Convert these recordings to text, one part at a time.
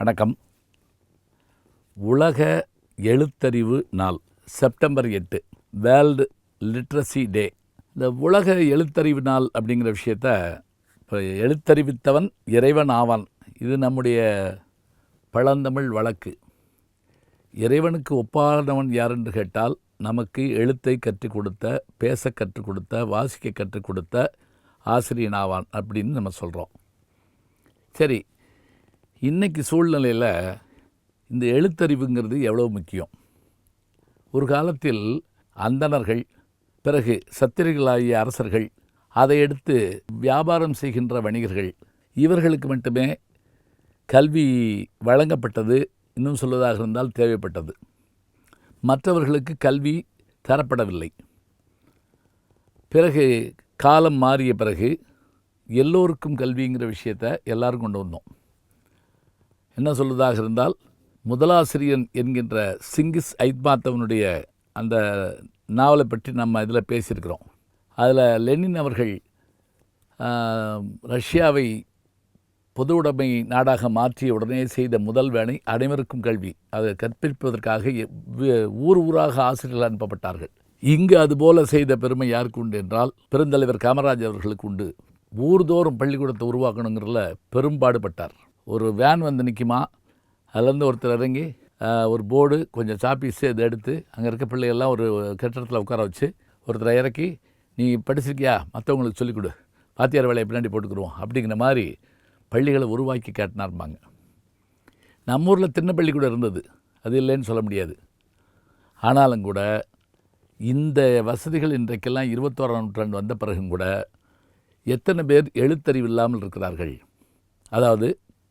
வணக்கம். உலக எழுத்தறிவு நாள் செப்டம்பர் எட்டு வேர்ல்டு லிட்ரஸி டே. இந்த உலக எழுத்தறிவு நாள் அப்படிங்கிற விஷயத்த இப்போ எழுத்தறிவித்தவன் இறைவன் ஆவான். இது நம்முடைய பழந்தமிழ் வழக்கு. இறைவனுக்கு ஒப்பானவன் யார் என்று கேட்டால் நமக்கு எழுத்தை கற்றுக் கொடுத்த பேச கற்றுக் கொடுத்த வாசிக்க கற்றுக் கொடுத்த ஆசிரியன் ஆவான் அப்படின்னு நம்ம சொல்கிறோம் சரி இன்றைக்கி சூழ்நிலையில் இந்த எழுத்தறிவுங்கிறது எவ்வளோ முக்கியம்? ஒரு காலத்தில் அந்தணர்கள் பிறகு சத்திரிகளாகிய அரசர்கள் அதை எடுத்து வியாபாரம் செய்கின்ற வணிகர்கள் இவர்களுக்கு மட்டுமே கல்வி வழங்கப்பட்டது இன்னும் சொல்வதாக இருந்தால் தேவைப்பட்டது. மற்றவர்களுக்கு கல்வி தரப்படவில்லை. பிறகு காலம் மாறிய பிறகு எல்லோருக்கும் கல்விங்கிற விஷயத்தை எல்லோரும் கொண்டு வந்தோம். என்ன சொல்வதாக இருந்தால் முதலாசிரியன் என்கின்ற சிங்கிஸ் ஐத்மாத்தவனுடைய அந்த நாவலை பற்றி நம்ம இதில் பேசியிருக்கிறோம். அதில் லெனின் அவர்கள் ரஷ்யாவை பொது உடைமை நாடாக மாற்றிய உடனே செய்த முதல் வேலை அனைவருக்கும் கல்வி. அதை கற்பிப்பதற்காக ஊர் ஊராக ஆசிரியர்கள் அனுப்பப்பட்டார்கள். இங்கு அதுபோல செய்த பெருமை யாருக்கு உண்டு என்றால் பெருந்தலைவர் காமராஜ் அவர்களுக்கு உண்டு. ஊர்தோறும் பள்ளிக்கூடத்தை உருவாக்கணுங்கிறதுல பெரும்பாடுபட்டார். ஒரு வேன் வந்து நிற்குமா அதுலேருந்து ஒருத்தர் இறங்கி ஒரு போர்டு கொஞ்சம் சாப்பீஸு இதை எடுத்து அங்கே இருக்க பிள்ளைகள்லாம் ஒரு கட்டிடத்தில் உட்கார வச்சு ஒருத்தரை இறக்கி நீ படிச்சிருக்கியா? மற்றவங்களுக்கு சொல்லிக் கொடு. வாத்தியார் வேலையை பின்னாடி போட்டுக்குருவோம். அப்படிங்கிற மாதிரி பள்ளிகளை உருவாக்கி காட்டினார்பாங்க நம்ம ஊரில் சின்ன பள்ளி கூட இருந்தது. அது இல்லைன்னு சொல்ல முடியாது. ஆனாலும் கூட இந்த வசதிகள் இன்றைக்கெல்லாம் இருபத்தோராம் நூற்றாண்டு வந்த பிறகும் கூட எத்தனை பேர் எழுத்தறிவு இல்லாமல் இருக்கிறார்கள். அதாவது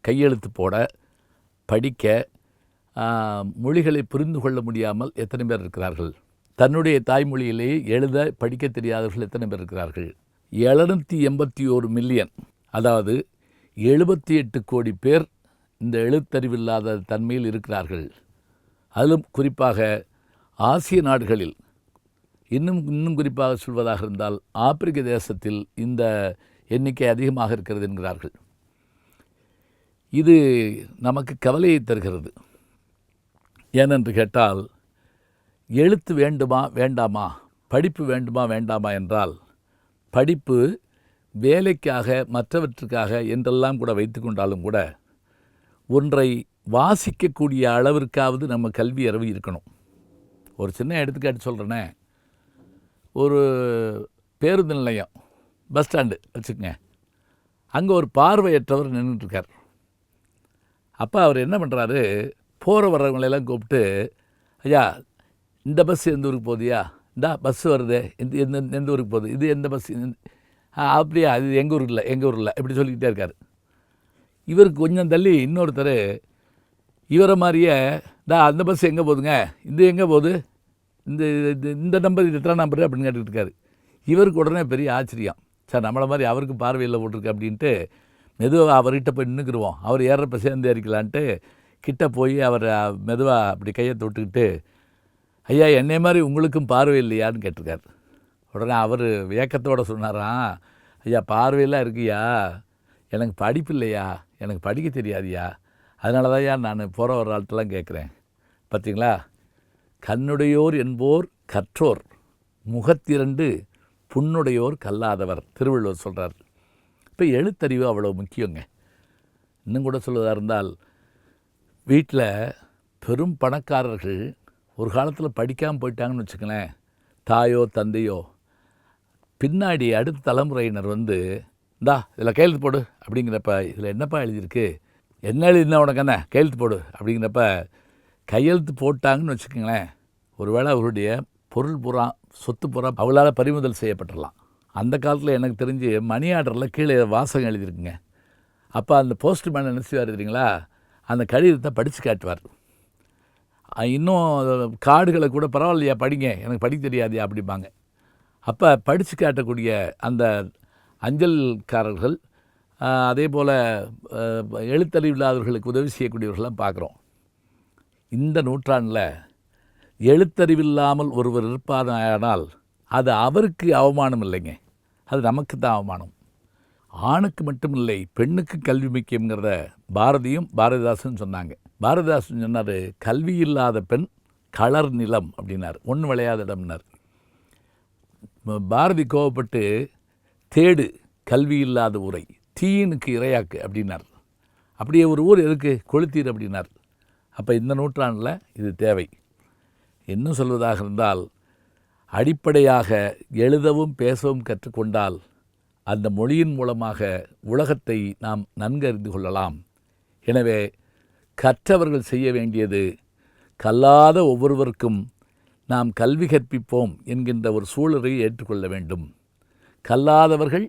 கையெழுத்து போட படிக்க மொழிகளை புரிந்து கொள்ள முடியாமல் எத்தனை பேர் இருக்கிறார்கள்? தன்னுடைய தாய்மொழியிலேயே எழுத படிக்க தெரியாதவர்கள் எத்தனை பேர் இருக்கிறார்கள்? எழுநூற்றி எண்பத்தி ஒரு மில்லியன். அதாவது எழுபத்தி எட்டு கோடி பேர் இந்த எழுத்தறிவில்லாத தன்மையில் இருக்கிறார்கள். அதிலும் குறிப்பாக ஆசிய நாடுகளில் இன்னும் இன்னும் குறிப்பாக சொல்வதாக இருந்தால் ஆப்பிரிக்க தேசத்தில் இந்த எண்ணிக்கை அதிகமாக இருக்கிறது என்கிறார்கள். இது நமக்கு கவலையை தருகிறது. ஏனென்று கேட்டால் எழுத்து வேண்டுமா வேண்டாமா படிப்பு வேண்டுமா வேண்டாமா என்றால் படிப்பு வேலைக்காக மற்றவற்றுக்காக என்றெல்லாம் கூட வைத்து கொண்டாலும் கூட ஒன்றை வாசிக்கக்கூடிய அளவிற்காவது நம்ம கல்வி அறிவு இருக்கணும். ஒரு சின்ன எடுத்துக்காட்டு சொல்கிறேனே ஒரு பேருந்து நிலையம் பஸ் ஸ்டாண்டு வச்சுக்கோங்க. அங்கே ஒரு பார்வையற்றவர் நின்றுட்டுருக்கார் அப்போ அவர் என்ன பண்ணுறாரு போகிற வர்றவங்களெல்லாம் கூப்பிட்டு ஐயா இந்த பஸ் எந்த ஊருக்கு போகுதுயா இந்தா பஸ் வருது. இந்த எந்த எந்த ஊருக்கு போகுது? இது எந்த பஸ் அப்படியா? இது எங்கள் ஊருக்கு இல்லை எங்கள் ஊரில். இப்படி சொல்லிக்கிட்டே இருக்கார். இவருக்கு கொஞ்சம் தள்ளி இன்னொருத்தர் இவரை மாதிரியே டா அந்த பஸ் எங்கே போகுதுங்க? இது எங்கே போகுது? இந்த இது இந்த நம்பர் இது எத்தனை நம்பரு அப்படின்னு கேட்டுக்கிட்டு இருக்காரு. இவருக்கு உடனே பெரிய ஆச்சரியம். சார் நம்மளை மாதிரி அவருக்கு பார்வையில் போட்டிருக்கு அப்படின்ட்டு மெதுவாக அவர்கிட்ட போய் நின்றுக்குருவோம் அவர் ஏறப்ப சேர்ந்து ஏறிக்கலான்ட்டு கிட்டே போய் அவர் மெதுவாக அப்படி கையை தொட்டுக்கிட்டு ஐயா என்னை மாதிரி உங்களுக்கும் பார்வை இல்லையான்னு கேட்டிருக்கார். உடனே அவர் வியக்கத்தோடு சொன்னாராம் ஐயா பார்வையெல்லாம் இருக்குயா எனக்கு படிப்பு இல்லையா. எனக்கு படிக்க தெரியாதுயா அதனால தான் நான் போகிற ஒரு ஆள்கிட்டலாம் கேட்குறேன். பார்த்தீங்களா கண்ணுடையோர் என்போர் கற்றோர் முகத்திரண்டு புண்ணுடையோர் கல்லாதவர். திருவள்ளுவர் சொல்கிறார் இப்போ எழுத்தறிவு அவ்வளோ முக்கியங்க. இன்னும் கூட சொல்வதாக இருந்தால் வீட்டில் பெரும் பணக்காரர்கள் ஒரு காலத்தில் படிக்காமல் போயிட்டாங்கன்னு வச்சுக்கங்களேன். தாயோ தந்தையோ பின்னாடி அடுத்த தலைமுறையினர் வந்து இந்தா இதில் கையெழுத்து போடு அப்படிங்கிறப்ப இதில் என்னப்பா எழுதியிருக்கு? என்ன எழுதினா உனக்கு என்ன? கையெழுத்து போடு அப்படிங்கிறப்ப கையெழுத்து போட்டாங்கன்னு வச்சுக்கோங்களேன். ஒருவேளை அவருடைய பொருள் புறா சொத்து புறா அவளால் பறிமுதல் செய்யப்பட்டுடலாம் அந்த காலத்தில் எனக்கு தெரிஞ்சு மணி ஆர்டரில் கீழே வாசகம் எழுதியிருக்குங்க. அப்போ அந்த போஸ்ட்மேன் என்ன செய்வார் தெரியுங்களா? அந்த கடிதத்தை படித்து காட்டுவார். இன்னும் கார்டுகளை கூட பரவாயில்லையா படிங்க எனக்கு படிக்க தெரியாதியா அப்படிம்பாங்க. அப்போ படித்து காட்டக்கூடிய அந்த அஞ்சல்காரர்கள் அதே போல் எழுத்தறிவு இல்லாதவர்களுக்கு உதவி செய்யக்கூடியவர்கள்லாம் பார்க்குறோம். இந்த நூற்றாண்டில் எழுத்தறிவில்லாமல் ஒருவர் இருப்பாரானால் அது அவருக்கு அவமானம் இல்லைங்க. அது நமக்கு தான் அவமானம். ஆணுக்கு மட்டும் இல்லை பெண்ணுக்கு கல்வி முக்கியங்கிறத பாரதியும் பாரதிதாசன் சொன்னாங்க. பாரதிதாசன் சொன்னார் கல்வி இல்லாத பெண் களர் நிலம் அப்படின்னார். ஒன்று விளையாத இடம்னார். பாரதி கோவப்பட்டு தேடு கல்வி இல்லாத உரை தீயினுக்கு இரையாக்கு அப்படின்னார். அப்படியே ஒரு ஊர் எதுக்கு? கொளுத்தீர் அப்படின்னார். அப்போ இந்த நூற்றாண்டில் இது தேவை. இன்னும் சொல்வதாக இருந்தால் அடிப்படையாக எழுதவும் பேசவும் கற்றுக்கொண்டால் அந்த மொழியின் மூலமாக உலகத்தை நாம் நன்கு அறிந்து கொள்ளலாம். எனவே கற்றவர்கள் செய்ய வேண்டியது கல்லாத ஒவ்வொருவருக்கும் நாம் கல்வி கற்பிப்போம் என்கின்ற ஒரு சூழலை ஏற்றுக்கொள்ள வேண்டும். கல்லாதவர்கள்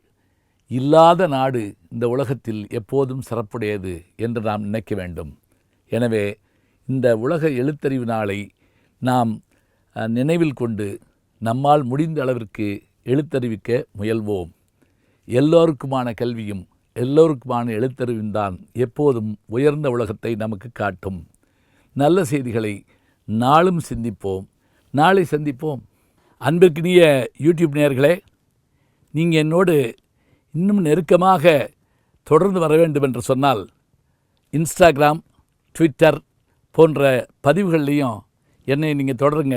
இல்லாத நாடு இந்த உலகத்தில் எப்போதும் சிறப்புடையது என்று நாம் நினைக்க வேண்டும். எனவே இந்த உலக எழுத்தறிவு நாளை நாம் நினைவில் கொண்டு நம்மால் முடிந்த அளவிற்கு எழுத்தறிவிக்க முயல்வோம். எல்லோருக்குமான கல்வியும் எல்லோருக்குமான எழுத்தறிவும் தான் எப்போதும் உயர்ந்த உலகத்தை நமக்கு காட்டும். நல்ல செய்திகளை நாளும் சிந்திப்போம். நாளை சந்திப்போம். அன்பிற்கினிய யூடியூப் நேயர்களே நீங்கள் என்னோடு இன்னும் நெருக்கமாக தொடர்ந்து வர வேண்டும் என்று சொன்னால் இன்ஸ்டாகிராம் ட்விட்டர் போன்ற பதிவுகள்லையும் என்னை நீங்கள் தொடருங்க.